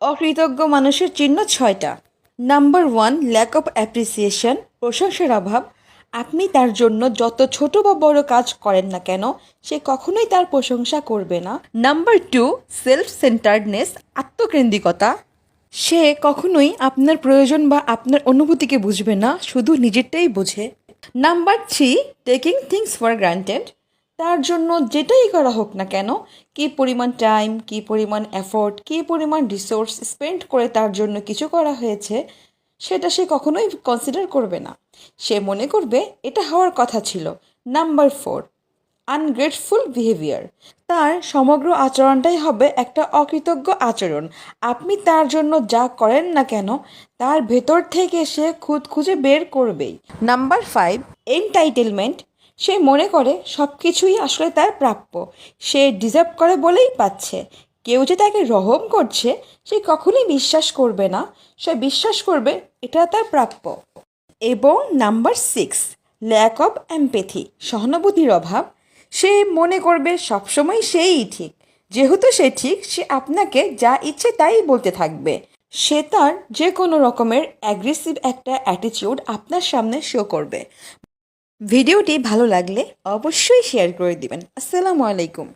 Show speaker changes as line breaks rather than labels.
অকৃতজ্ঞ মানুষের চিহ্ন ছয়টা। Number one lack of appreciation প্রশংসার অভাব। আপনি তার জন্য যত ছোট বা বড় কাজ করেন না কেন, সে কখনোই তার প্রশংসা করবে না। নাম্বার টু সেলফ সেন্টার্ডনেস আত্মকেন্দ্রিকতা। সে কখনোই আপনার প্রয়োজন বা আপনার অনুভূতিকে বুঝবে না, শুধু নিজেরটাই বোঝে। Number three taking things for granted তার জন্য যেটাই করা হোক না কেন, কী পরিমাণ টাইম কী পরিমাণ এফোর্ট কী পরিমাণ রিসোর্স স্পেন্ড করে তার জন্য কিছু করা হয়েছে, সেটা সে কখনোই কনসিডার করবে না। সে মনে করবে এটা হওয়ার কথা ছিল। নাম্বার ফোর আনগ্রেটফুল বিহেভিয়ার তার সমগ্র আচরণটাই হবে একটা অকৃতজ্ঞ আচরণ। আপনি তার জন্য যা করেন না কেন, তার ভেতর থেকে সে খুঁজে বের করবেই। নাম্বার ফাইভ এন্টাইটেলমেন্ট সে মনে করে সব কিছুই আসলে তার প্রাপ্য। সে ডিজার্ভ করে বলেই পাচ্ছে। কেউ যে তাকে রহম করছে, সে কখনোই বিশ্বাস করবে না। সে বিশ্বাস করবে, এটা তার প্রাপ্য। এবং number six lack of empathy সহানুভূতির অভাব। সে মনে করবে সবসময় সেই ঠিক। যেহেতু সে ঠিক, সে আপনাকে যা ইচ্ছে তাই বলতে থাকবে। সে তার যে কোনো রকমের অ্যাগ্রেসিভ একটা অ্যাটিটিউড আপনার সামনে শো করবে। ভিডিওটি ভালো লাগলে অবশ্যই শেয়ার করে দিবেন। আসসালামু আলাইকুম।